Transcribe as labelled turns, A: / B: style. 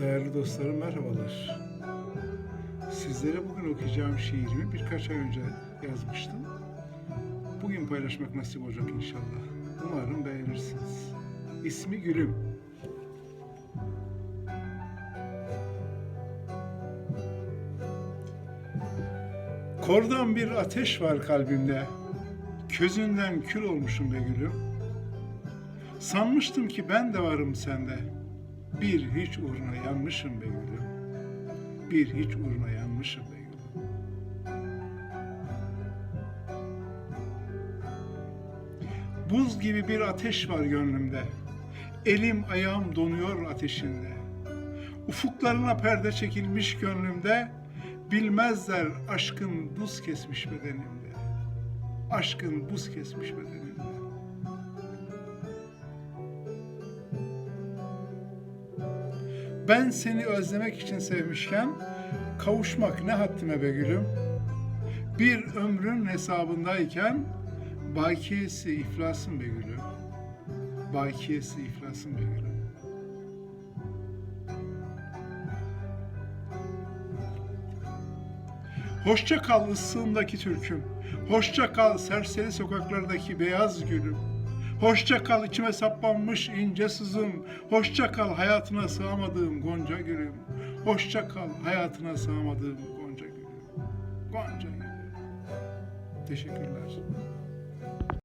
A: Değerli dostlarım merhabalar. Sizlere bugün okuyacağım şiirimi birkaç ay önce yazmıştım. Bugün paylaşmak nasip olacak inşallah. Umarım beğenirsiniz. İsmi Gülüm. Kordan bir ateş var kalbimde. Közünden kül olmuşum be gülüm. Sanmıştım ki ben de varım sende. Bir hiç uğruna yanmışım be gülüm. Bir hiç uğruna yanmışım be gülüm. Buz gibi bir ateş var gönlümde. Elim ayağım donuyor ateşinde. Ufuklarına perde çekilmiş gönlümde. Bilmezler aşkın buz kesmiş bedenimde. Aşkın buz kesmiş bedenimde. Ben seni özlemek için sevmişken kavuşmak ne haddime be gülüm. Bir ömrün hesabındayken bakiyesi iflasın be gülüm. Bakiyesi iflasın be gülüm. Hoşça kal ıssığındaki türküm. Hoşça kal serseri sokaklardaki beyaz gülüm. Hoşça kal içime saplanmış ince sızım. Hoşça kal hayatına sığamadığım gonca gülüm. Hoşça kal hayatına sığamadığım gonca gülüm. Gonca gülüm. Teşekkürler.